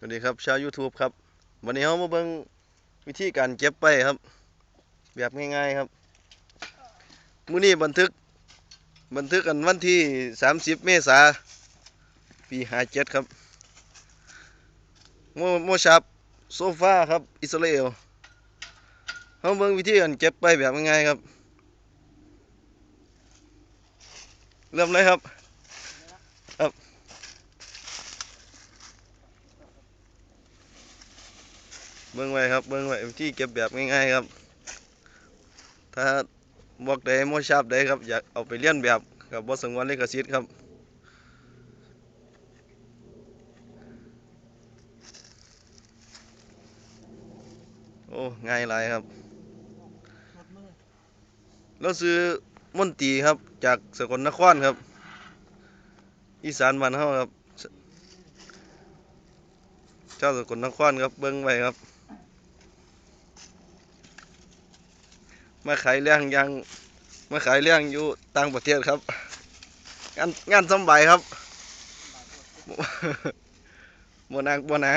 สวัสดีครับชาว YouTube ครับ วันนี้เรามาเบิ่งวิธีการเก็บไปครับ แบบง่ายๆครับมื้อนี้บันทึกบันทึกกันวันที่ 30 เมษาปี57ครับโมโมชับโซฟาครับ อิสราเอลเราเบิ่งวิธีการเก็บไปแบบง่ายๆครับ เริ่มเลยครับ บิ่งไว้ครับเบิ่งไว้วิธีเก็บแบบง่ายๆครับ ถ้าบอกใดโมชาบใดครับอยากเอาไปเลี้ยนแบบกับบอสงวนลิขสิทธิ์ครับโอ้ง่ายหลายครับรถมือเราซื้อมนตีครับจากสกลนครครับ อีสานบ้านเฮาครับเจ้าสกลนครครับเบิ่งไว้ครับ มาขายเรื่องยังมาขายเรื่องอยู่ต่างประเทศครับ งานงานสำบายครับบนักบนา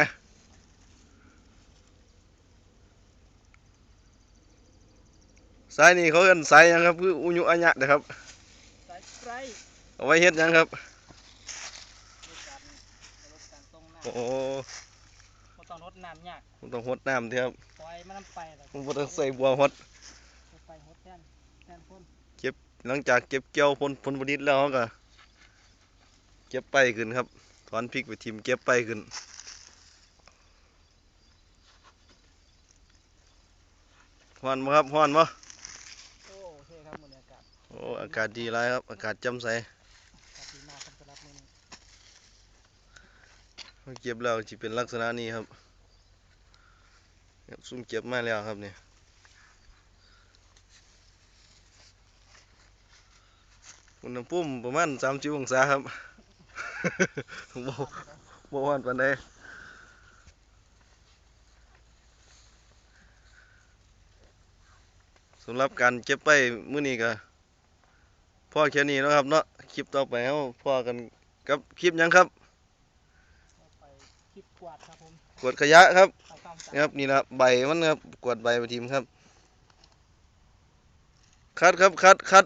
สายนี่เขาเอิ้นสายหยังครับคืออุยุอัญญะนะครับสายไฟเอาไว้เฮ็ดหยังครับรถการรถการตรงน้ำโอ้โหบ่ต้องรถน้ำยากผมต้องหดน้ำเถอะครับปล่อยมันน้ำไปแล้วผมบ่ต้องใส่บัวหด ไปหดแทนแทนคนหลังจากเก็บเกี่ยวผลผลผลิตแล้วเราก็ เก็บไปขึ้นครับถอนพริกไปทิมเก็บไปขึ้นฮ้อนบ่ครับฮ้อนบ่โอ้โอเคครับบรรยากาศโอ้อากาศดีหลายครับอากาศแจ่มใสอากาศดีมากครับสำหรับมื้อนี้เก็บแล้วสิเป็นลักษณะนี้ครับครับซุ่มเก็บมาแล้วครับเนี่ย อุณหภูมิประมาณ30องศาครับบ่บ่ฮ้อนปานใดสำหรับการเก็บไปมื้อนี้ก็พอแค่นี้เนาะครับเนาะคลิปต่อไปเฮาพอกันกับคลิปหยังครับก็ไปคลิปกวาดครับผมกวดขยะครับเอาความสะนี่อาคดรับนี่นะครับใบมันครับกวาดใบไปทีมครับ คัดครับคัดคัด